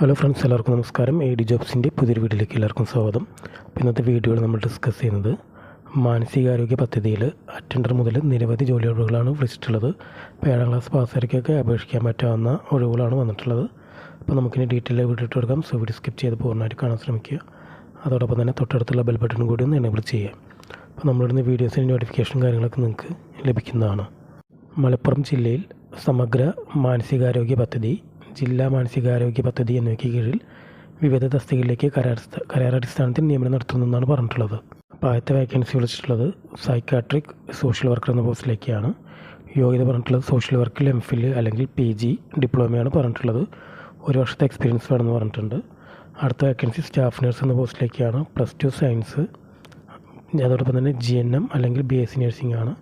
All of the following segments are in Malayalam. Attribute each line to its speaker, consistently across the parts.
Speaker 1: ഹലോ ഫ്രണ്ട്സ് എല്ലാവർക്കും നമസ്കാരം. എ ഡി ജോബ്സിന്റെ പുതിയൊരു വീഡിയോയിലേക്ക് എല്ലാവർക്കും സ്വാഗതം. അപ്പോൾ ഇന്നത്തെ വീഡിയോയിൽ നമ്മൾ ഡിസ്കസ് ചെയ്യുന്നത്. മാനസികാരോഗ്യ പദ്ധതിയിൽ അറ്റൻഡർ മുതൽ നിരവധി ജോലി ഒഴിവുകളാണ് വിളിച്ചിട്ടുള്ളത്. ഇപ്പോൾ ഏഴാം ക്ലാസ് പാസ്സായിരിക്കൊക്കെ അപേക്ഷിക്കാൻ പറ്റാവുന്ന ഒഴിവുകളാണ് വന്നിട്ടുള്ളത്. അപ്പോൾ നമുക്കിനി ഡീറ്റെയിൽ വീഡിയോ ഇട്ട് കൊടുക്കാം. സോ വീഡിയോ സ്കിപ്പ് ചെയ്ത് പൂർണമായിട്ട് കാണാൻ ശ്രമിക്കുക. അതോടൊപ്പം തന്നെ തൊട്ടടുത്തുള്ള ബെൽ ബട്ടൺ കൂടി ഒന്ന് എനേബിൾ ചെയ്യാം അപ്പോൾ നമ്മളിടുന്ന വീഡിയോസിന്റെ നോട്ടിഫിക്കേഷൻ കാര്യങ്ങളൊക്കെ നിങ്ങൾക്ക് ലഭിക്കുന്നതാണ്. മലപ്പുറം ജില്ലയിൽ സമഗ്ര മാനസികാരോഗ്യ പദ്ധതി ജില്ലാ മാനസികാരോഗ്യ പദ്ധതി എന്നിവയ്ക്ക് കീഴിൽ വിവിധ തസ്തികളിലേക്ക് കരാർ കരാറടിസ്ഥാനത്തിൽ നിയമനം നടത്തുന്നതെന്നാണ് പറഞ്ഞിട്ടുള്ളത്. അപ്പോൾ ആദ്യത്തെ വേക്കൻസി വിളിച്ചിട്ടുള്ളത് സൈക്കാട്രിക് സോഷ്യൽ വർക്കർ എന്ന പോസ്റ്റിലേക്കാണ് യോഗ്യത പറഞ്ഞിട്ടുള്ളത് സോഷ്യൽ വർക്കിൽ എം ഫിൽ അല്ലെങ്കിൽ പി ജി ഡിപ്ലോമയാണ് പറഞ്ഞിട്ടുള്ളത്. ഒരു വർഷത്തെ എക്സ്പീരിയൻസ് വേണമെന്ന് പറഞ്ഞിട്ടുണ്ട്. അടുത്ത വേക്കൻസി സ്റ്റാഫ് നഴ്സ് എന്ന പോസ്റ്റിലേക്കാണ് പ്ലസ് ടു സയൻസ് അതോടൊപ്പം തന്നെ ജി എൻ എം അല്ലെങ്കിൽ ബി എസ് സി നഴ്സിംഗ് ആണ്.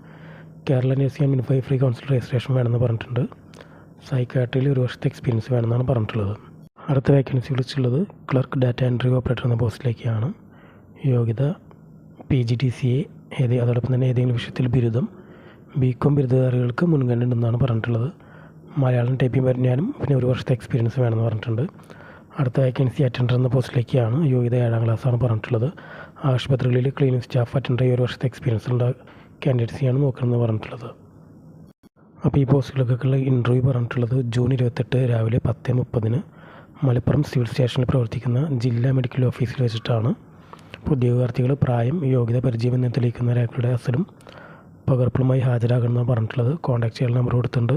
Speaker 1: Kerala nursing and free council registration വേണമെന്ന് പറഞ്ഞിട്ടുണ്ട്. സൈക്കാട്രിയിൽ ഒരു വർഷത്തെ എക്സ്പീരിയൻസ് വേണമെന്നാണ് പറഞ്ഞിട്ടുള്ളത്. അടുത്ത വേക്കൻസി വിളിച്ചുള്ളത് ക്ലർക്ക് ഡാറ്റ എൻട്രി ഓപ്പറേറ്റർ എന്ന പോസ്റ്റിലേക്കാണ്. യോഗ്യത P G T C A ഏത് അതോടൊപ്പം തന്നെ ഏതെങ്കിലും വിഷയത്തിൽ ബിരുദം. ബി കോം ബിരുദധാരികൾക്ക് മുൻഗണന ഉണ്ടെന്നാണ് പറഞ്ഞിട്ടുള്ളത്. മലയാളം ടൈപ്പിംഗ് പരിജ്ഞാനം പിന്നെ ഒരു വർഷത്തെ എക്സ്പീരിയൻസ് വേണമെന്ന് പറഞ്ഞിട്ടുണ്ട്. അടുത്ത വേക്കൻസി അറ്റൻഡർ എന്ന പോസ്റ്റിലേക്കാണ് യോഗ്യത ഏഴാം ക്ലാസ്സാണ് പറഞ്ഞിട്ടുള്ളത്. ആശുപത്രികളിൽ ക്ലീനിക് സ്റ്റാഫ് അറ്റൻഡർ ഈ ഒരു വർഷത്തെ എക്സ്പീരിയൻസ് ഉള്ള കാൻഡിഡേറ്റ്സിയാണ് നോക്കണമെന്ന് പറഞ്ഞിട്ടുള്ളത്. അപ്പോൾ ഈ പോസ്റ്റുകൾക്കൊക്കെയുള്ള ഇന്റർവ്യൂ പറഞ്ഞിട്ടുള്ളത് ജൂൺ ഇരുപത്തെട്ട് രാവിലെ പത്ത് മുപ്പതിന് മലപ്പുറം സിവിൽ സ്റ്റേഷനിൽ പ്രവർത്തിക്കുന്ന ജില്ലാ മെഡിക്കൽ ഓഫീസിൽ വെച്ചിട്ടാണ്. ഉദ്യോഗാർത്ഥികൾ പ്രായം യോഗ്യത പരിചയം എന്ന് തെളിയിക്കുന്ന രേഖകളുടെ അസലും പകർപ്പുമായി ഹാജരാകണമെന്നാണ് പറഞ്ഞിട്ടുള്ളത്. കോൺടാക്ട് ചെയ്യാൻ നമ്പർ കൊടുത്തിട്ടുണ്ട്.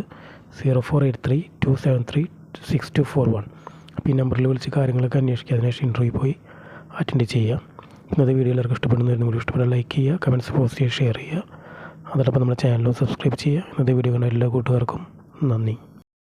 Speaker 1: Zero four eight three two seven three six two four one. അപ്പോൾ ഈ നമ്പറിൽ വിളിച്ച് കാര്യങ്ങളൊക്കെ അന്വേഷിക്കുക. അതിനുശേഷം ഇന്റർവ്യൂ പോയി അറ്റൻഡ് ചെയ്യുക. ഇന്നത്തെ വീഡിയോ എല്ലാവർക്കും ഇഷ്ടപ്പെടുന്നവരും കൂടി ഇഷ്ടപ്പെട്ടാൽ ലൈക്ക് ചെയ്യുക കമന്റ്സ് പോസ്റ്റ് ചെയ്യുക ഷെയർ ചെയ്യുക. അതോടൊപ്പം നമ്മുടെ ചാനലും സബ്സ്ക്രൈബ് ചെയ്യുക. ഇന്നത്തെ വീഡിയോ കണ്ട എല്ലാ കൂട്ടുകാർക്കും നന്ദി.